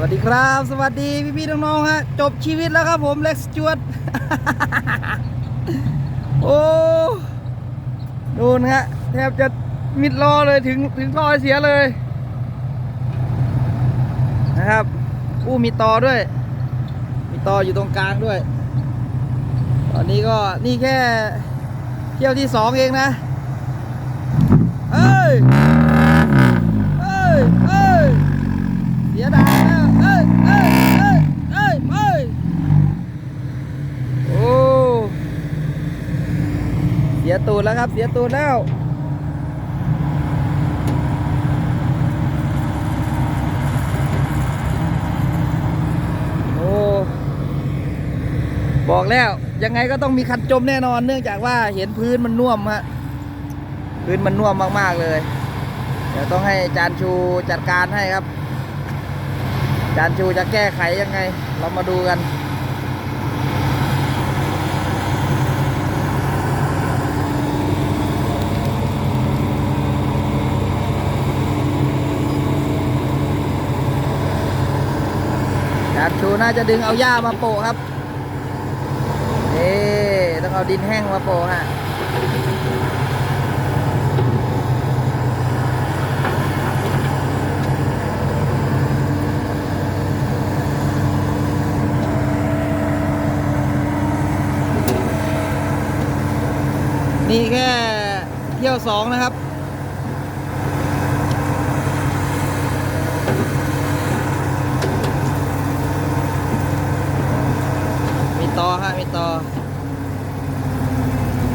วัสดีครับ สวัสดีพี่พี่ๆน้องๆฮะจบชีวิตแล้วครับผมเล็กจวดโอ้ดูนะฮะแทบจะมิดล้อเลยถึงถึงท่อเสียเลย นะครับ อู้มีต่อด้วย มีต่ออยู่ตรงกลางด้วย ตอนนี้ก็นี่แค่เที่ยวที่สองเองนะ เอ้ย เอ้ย เอ้ย เสียดายนะเอ้ย เอ้ย เอ้ย เอ้ย เอ้ย โอ้ เสียตู ดแล้วครับ เสียตูดแล้วโอ้บอกแล้วยังไงก็ต้องมีคันจมแน่นอน เนื่องจากว่าเห็นพื้นมันน่วมฮะพื้นมันน่วมมากๆเลย เดี๋ยวต้องให้จานชูจัดการให้ครับ จานชูจะแก้ไขยังไง เรามาดูกัน จา น่าจะดึงเอาหญ้ามาโปะครับเอ๊ต้องเอาดินแห้งมาโปะฮะนี่แค่เที่ยวสองนะครับ มีต่อฮะมีต่อ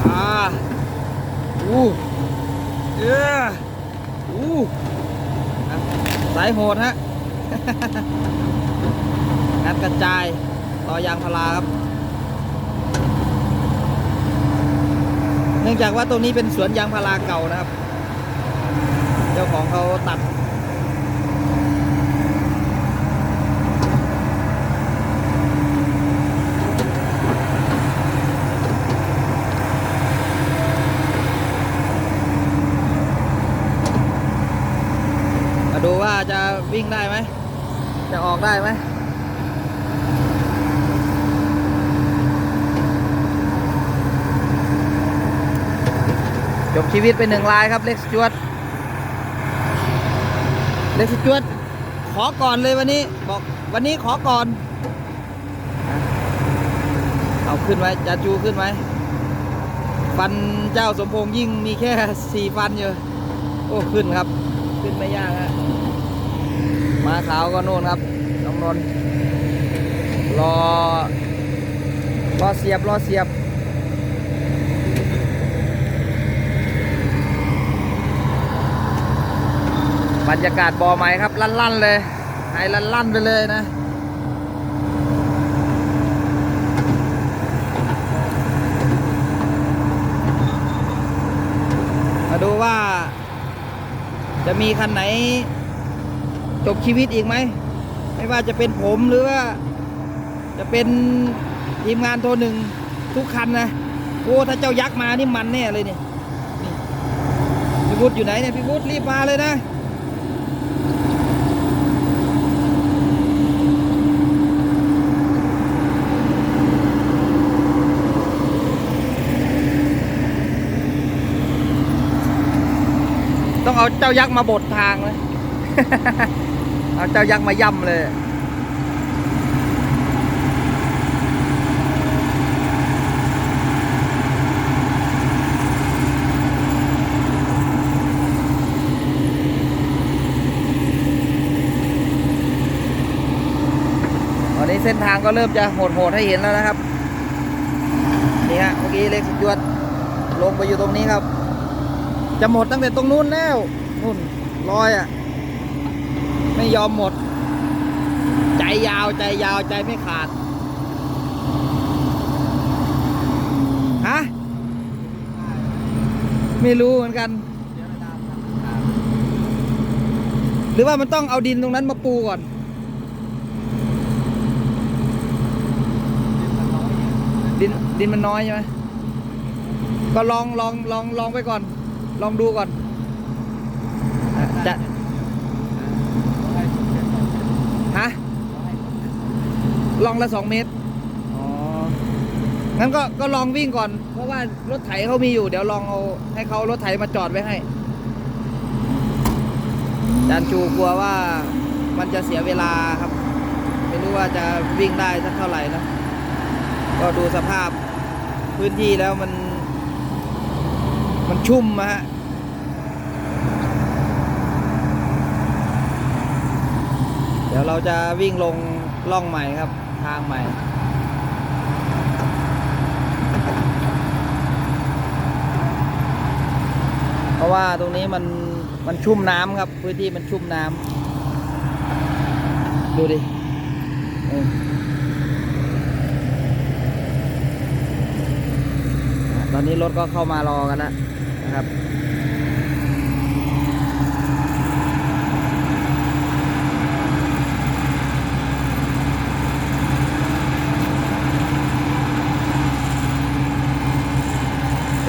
อ่าอู้เอออู้สายโหดฮะงัดกระจายต่อยางพาราครับ เนื่องจากว่าตรงนี้เป็นสวนยางพาราเก่านะครับ เจ้าของเขาตัด มาดูว่าจะ วิ่งได้ไหม จะออกได้ไหมจบชีวิตไปหนึ่งลายครับเล็กจวดเล็กจวดขอก่อนเลยวันนี้บอกวันนี้ขอก่อน เอาขึ้นไว้จะจูขึ้นไหมฟันเจ้าสมพงษ์ยิ่งมีแค่สี่ฟันอยู่โอ้ขึ้นครับ ขึ้นไม่ยากฮะ มาขาวก็โน่นครับน้องนนรอ รอเสียบ รอเสียบบรรยากาศบ่อไม้ครับ ลั่นๆเลยไห้ลั่นๆไปเลยนะ มาดูว่า จะมีคันไหน จบชีวิตอีกไหม ไม่ว่าจะเป็นผมหรือว่า จะเป็นทีมงานโทรหนึ่งทุกคันนะโอ้ถ้าเจ้ายักษ์มานี่มันแน่เลยเนี่ยพี่วุฒิอยู่ไหนเนี่ยพี่วุฒิรีบมาเลยนะต้องเอาเจ้ายักษ์มาบดทางเลย เอาเจ้ายักษ์มาย่ำเลย ตอนนี้เส้นทางก็เริ่มจะโหดๆให้เห็นแล้วนะครับ นี่ฮะ เมื่อกี้เล็กสุดยอดลงไปอยู่ตรงนี้ครับ จะหมดตั้งแต่ตรงนู้นแล้วนู่นลอยอะ ไม่ยอมหมด ใจยาวใจยาวใจไม่ขาด ฮะ ไม่รู้เหมือนกัน หรือว่ามันต้องเอาดินตรงนั้นมาปูก่อนดินดินมันน้อยใช่ไหมก็ลองลองลองลองไปก่อน ลองดูก่อนอะจะฮะ ลองละสองเมตร อ๋อ งั้นก็ก็ลองวิ่งก่อน เพราะว่ารถไถเขามีอยู่ เดี๋ยวลองเอาให้เขารถไถมาจอดไว้ให้จานจูกลัวว่ามันจะเสียเวลาครับ ไม่รู้ว่าจะวิ่งได้สักเท่าไหร่นะ ก็ดูสภาพพื้นที่แล้วมัน มันชุ่มอะฮะเดี๋ยวเราจะวิ่งลงล่องใหม่ครับ ทางใหม่เพราะว่าตรงนี้มันมันชุ่มน้ำครับ พื้นที่มันชุ่มน้ำดูดิตอนนี้รถก็เข้ามารอกันแล้วนะครับ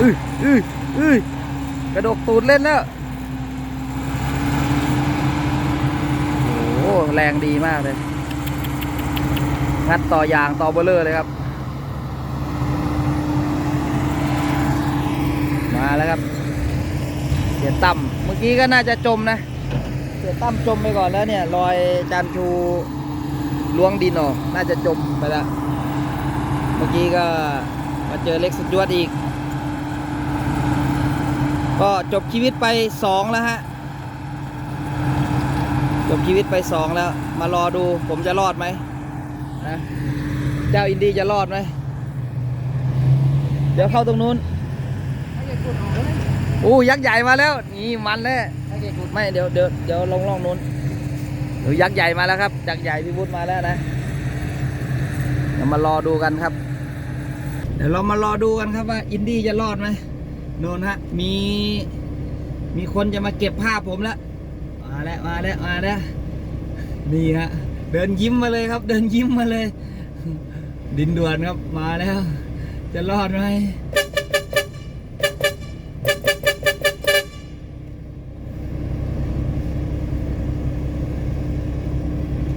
อื้ออื้ออื้อกระดกตูดเล่นแล้วโอ้โหแรงดีมากเลย งัดต่อยางต่อเบลเลอร์เลยครับ มาแล้วครับ เสียตั้มเมื่อกี้ก็น่าจะจมนะ เสียตั้มจมไปก่อนแล้วเนี่ยรอยจานชูล้วงดินออกน่าจะจมไปแล้ว เมื่อกี้ก็มาเจอเล็กสุดยอดอีก ก็จบชีวิตไปสองแล้วฮะ จบชีวิตไปสองแล้ว มารอดูผมจะรอดไหมนะเจ้าอินดี้จะรอดไหม เดี๋ยวเข้าตรงนู้นโอ้ยักษ์ใหญ่มาแล้ว นี่มันแน่ไม่เดี๋ยวเดี๋ยวเดี๋ยวลงล่องนู้นเดี๋ยวยักษ์ใหญ่มาแล้วครับยักษ์ใหญ่พี่วุฒิมาแล้วนะเดี๋ยวมารอดูกันครับ เดี๋ยวเรามารอดูกันครับว่าอินดี้จะรอดไหม โน่นฮะ มี มีคนจะมาเก็บภาพผมแล้ว มาแล้ว มาแล้ว มาแล้ว นี่ฮะ เดินยิ้มมาเลยครับ เดินยิ้มมาเลย ดินด่วนครับ มาแล้ว จะรอดไหม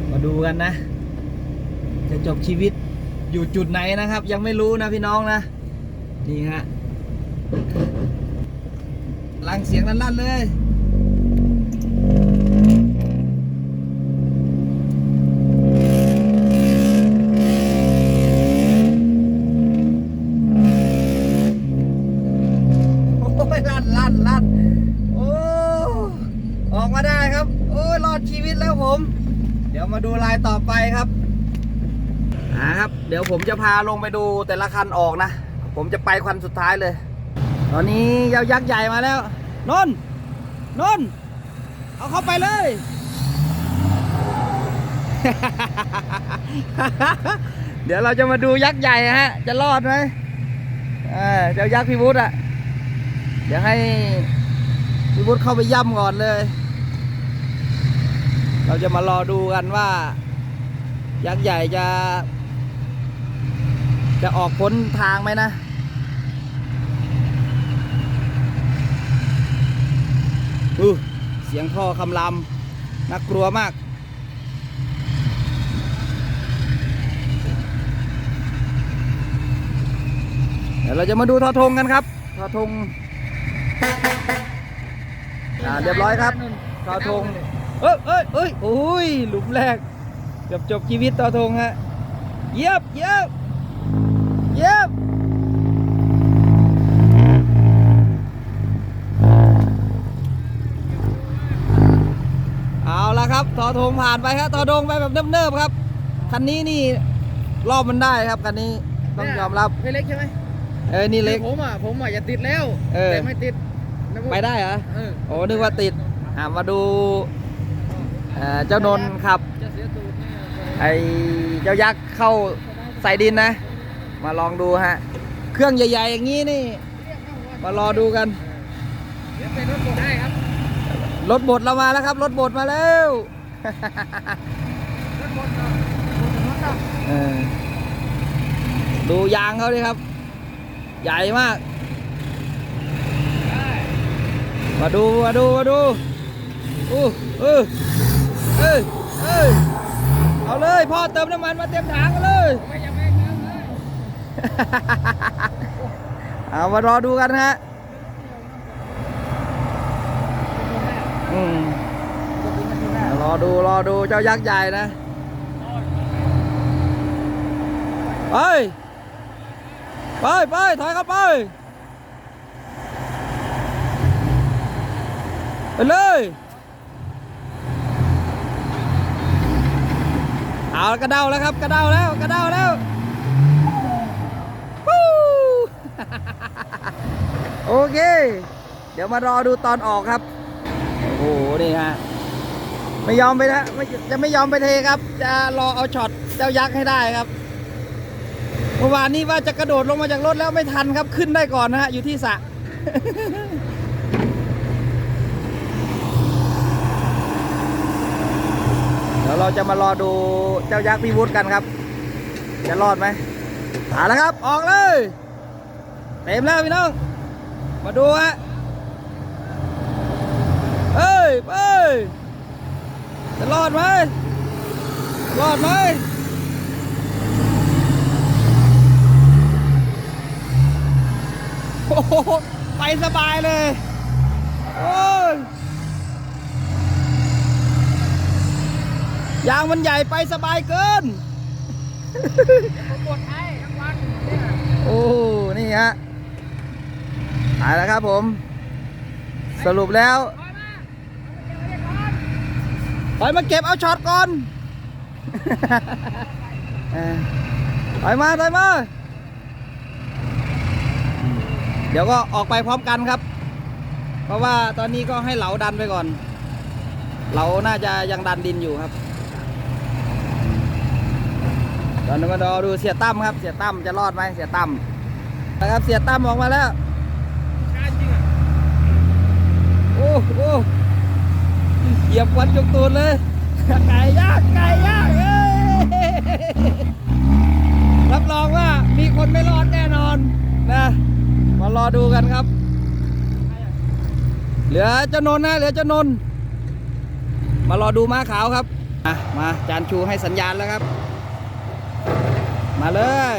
มาดูกันนะ จะจบชีวิตอยู่จุดไหนนะครับ ยังไม่รู้นะพี่น้องนะ นี่ฮะ ลังเสียงลั่นๆเลยโอ้ยลั่นลั่นลั่นโอ้ออกมาได้ครับโอ้ยรอชีวิตแล้วผมเดี๋ยวมาดูลายต่อไปครับครับ เดี๋ยวผมจะพาลงไปดูแต่ละคันออกนะ ผมจะไปคันสุดท้ายเลย ตอนนี้ยาวยักษ์ใหญ่มาแล้วนนนนเอาเข้าไปเลย เดี๋ยวเราจะมาดูยักษ์ใหญ่ฮะ จะรอดไหมเจ้ายักษ์พี่วุฒิอะ เดี๋ยวให้พี่วุฒิเข้าไปย่ำก่อนเลย เราจะมารอดูกันว่า ยักษ์ใหญ่จะ จะออกพ้นทางไหมนะ อือเสียงท่อคำรามน่ากลัวมาก เดี๋ยวเราจะมาดูทอทงกันครับ ทอทงอ่าเรียบร้อยครับ ทอทง เอ้ยเอ้ยเอ้ยโอ้ยหลุมแรกเกือบจบชีวิตทอทงฮะ เยียบเยียบเยียบ เอาละครับท อทงผ่านไปครับทอทงไปแบบเนิบๆครับ คันนี้นี่รอบมันได้ครับคันนี้ต้องยอมรับไม่เล็กใช่ไหมเออนี่เล็กผมอะผมอะจะติดแล้วเออแต่ไม่ติดนะพวกไปได้เหรอเออโอ้นึกว่าติดอ่ามาดูเอ่อเจ้านนท์ขับจะเสียตูดแน่ไอเจ้ายักษ์เข้าใส่ดินนะ มาลองดูฮะ เครื่องใหญ่ ๆ อย่างนี้นี่ มารอดูกันเดี๋ยวเป็นรถกดได้ครับรถบดเรามาแล้วครับ รถบดมาแล้วรถก ดูยางเขาดิครับ ใหญ่มาก มาดูมาดูมาดูอู้เออเออเออเอาเอาเลยพ่อเติมน้ำมันมาเต็มถังเลยเลยเอามารอดูกันฮะอืม อดูรอดูเจ้ายักษ์ใหญ่นะไปไปไปถอยเข้าไปไปเลยเอากระเดาแล้วครับกระเดาแล้วกระเดาแล้วโอเค เดี๋ยวมารอดูตอนออกครับ โอ้โห นี่ฮะ ไม่ยอมไปนะไม่จะไม่ยอมไปเทครับ จะรอเอาช็อตเจ้ายักษ์ให้ได้ครับเมื่อวานนี้ว่าจะกระโดดลงมาจากรถแล้วไม่ทันครับขึ้นได้ก่อนนะฮะอยู่ที่สระเดี๋ยวเราจะมารอดูเจ้ายักษ์พี่วุฒกันครับ จะรอดไหมเอาละครับ ออกเลยเต็มแล้วพี่น้อง มาดูฮะเฮ้ยเฮ้ย จะรอดไหมรอดไหมโอ้โหไปสบายเลยโอ้ยยางมันใหญ่ไปสบายเกินผมกดให้ทั้งวันเนี่ยโอ้นี่ฮะตายแล้วครับผม สรุปแล้ว ถอยมาเอาไปเก็บไว้ก่อนถอยมาเก็บเอาช็อตก่อนเออถอยมาถอยมา เดี๋ยวก็ออกไปพร้อมกันครับ เพราะว่าตอนนี้ก็ให้เหลาดันไปก่อน เหลาน่าจะยังดันดินอยู่ครับตอนนี้มาดูเสียตั้มครับ เสียตั้มจะรอดไหมเสียตั้มนะครับเสียตั้มออกมาแล้วช้าจริงอะโอ้โห ยียบควันจุกตูนเลยไก่ย่างไก่ย่างเอ้ยรับรองว่ามีคนไม่รอดแน่นอนนะมารอดูกันครับ เหลือเจ้านนนะเหลือเจ้านนมารอดูม้าขาวครับอะมาจานชูให้สัญญาณแล้วครับ มาเลย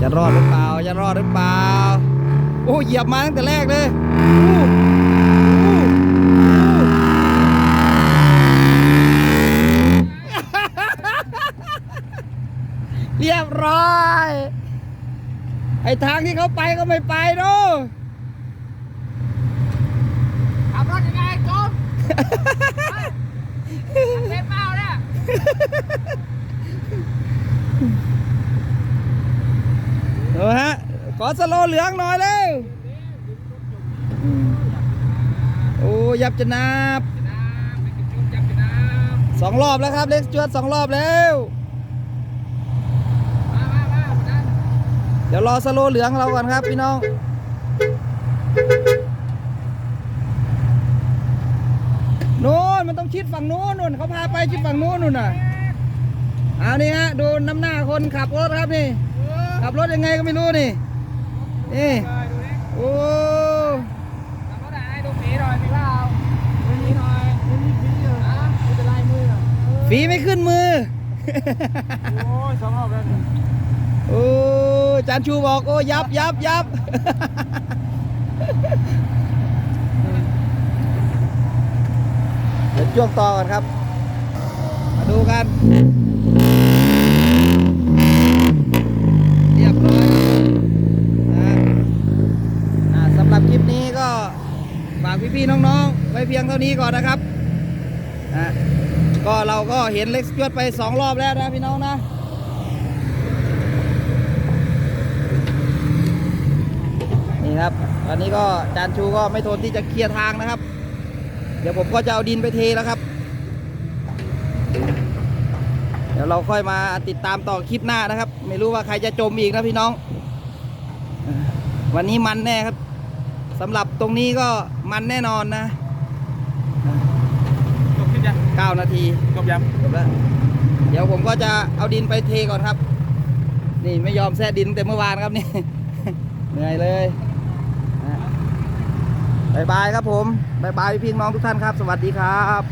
จะรอดหรือเปล่า จะรอดหรือเปล่า เหยียบมาตั้งแต่แรกเลยเรียบร้อย ไอ้ทางที่เขาไปก็ไม่ไปเนาะขับรถยังไงจมเล่นเมาเนี่ยเออฮะ ขอสโลว์เหลืองหน่อยเร็วอืมโอ้ยับจะนับน้ำไปกินจุ๊บจับกินน้สองรอบแล้วครับ เล็กจวดสองรอบแล้วำมามามาดันเดี๋ยวรอสโลว์เหลืองเราก่อนครับพี่น้องโน่นมันต้องชิดฝั่งโน้นนู่นเขาพาไปชิดฝั่งโน้นนู่นน่ะเอานี่ฮะดูน้ำหน้าคนขับรถครับนี่ขับรถยังไงก็ไม่รู้นี่ นี่เลยดูดิโอ้ขับรถไหนดูฝีหน่อยมีเล่าไม่มีหน่อม่มีฝีเลยอะม่เป็นไรมืออะฝีไม่ขึ้นมือ โอ้ยสองรอบแล้วโอ้จานชูบอกโอ้ยับยับยับเดี๋ยวช่วงต่อกันครับ มาดูกัน เรียบร้อยครับนะอ่าสำหรับคลิปนี้ก็ฝากพี่ๆน้องๆ ไว้ เพียงเท่านี้ก่อนนะครับอะก็เราก็เห็นเล็กซ์จวดไปสองรอบแล้วนะพี่น้องนะนี่ครับ ตอนนี้ก็จานชูก็ไม่ทนที่จะเคลียร์ทางนะครับ เดี๋ยวผมก็จะเอาดินไปเทแล้วครับ เดี๋ยวเราค่อยมาติดตามต่อคลิปหน้านะครับ ไม่รู้ว่าใครจะจมอีกนะพี่น้อง วันนี้มันแน่ครับสำหรับตรงนี้ก็มันแน่นอนนะ 9 นาทีจบยังจบแล้วเดี๋ยวผมก็จะเอาดินไปเทก่อนครับ นี่ไม่ยอมแซ่ดินตั้งแต่เมื่อวานครับนี่ เหนื่อยเลยนะบายบายครับผมบายบายพี่น้องทุกท่านครับ สวัสดีครับ